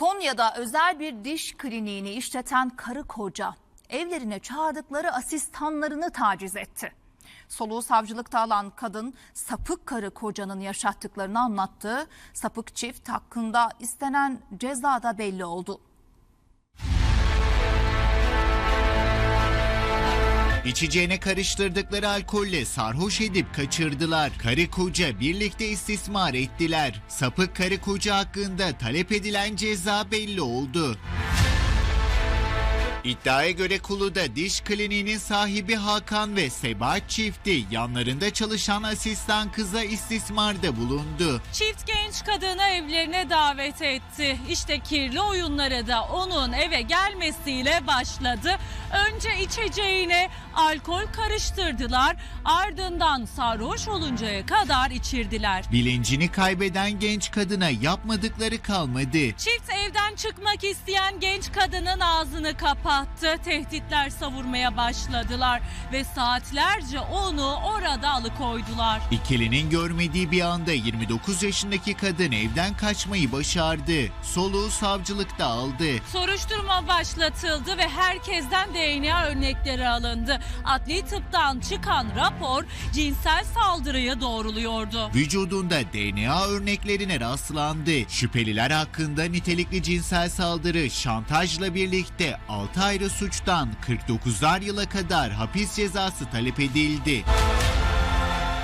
Konya'da özel bir diş kliniğini işleten karı koca evlerine çağırdıkları asistanlarını taciz etti. Soluğu savcılıkta alan kadın sapık karı kocanın yaşattıklarını anlattı. Sapık çift hakkında istenen ceza da belli oldu. İçeceğine karıştırdıkları alkolle sarhoş edip kaçırdılar. Karı koca birlikte istismar ettiler. Sapık karı koca hakkında talep edilen ceza belli oldu. İddiaya göre Kulu'da diş kliniğinin sahibi Hakan ve Sebahat çifti yanlarında çalışan asistan kıza istismarda bulundu. Çift genç kadını evlerine davet etti. İşte kirli oyunları da onun eve gelmesiyle başladı. Önce içeceğine alkol karıştırdılar. Ardından sarhoş oluncaya kadar içirdiler. Bilincini kaybeden genç kadına yapmadıkları kalmadı. Çift evden çıkmak isteyen genç kadının ağzını kapattı. Tehditler savurmaya başladılar ve saatlerce onu orada alıkoydular. İkilinin görmediği bir anda 29 yaşındaki kadın evden kaçmayı başardı. Soluğu savcılıkta aldı. Soruşturma başlatıldı ve herkesten DNA örnekleri alındı. Adli tıptan çıkan rapor cinsel saldırıyı doğruluyordu. Vücudunda DNA örneklerine rastlandı. Şüpheliler hakkında nitelikli cinsel saldırı, şantajla birlikte 6 ayrı suçtan 49'ar yıla kadar hapis cezası talep edildi.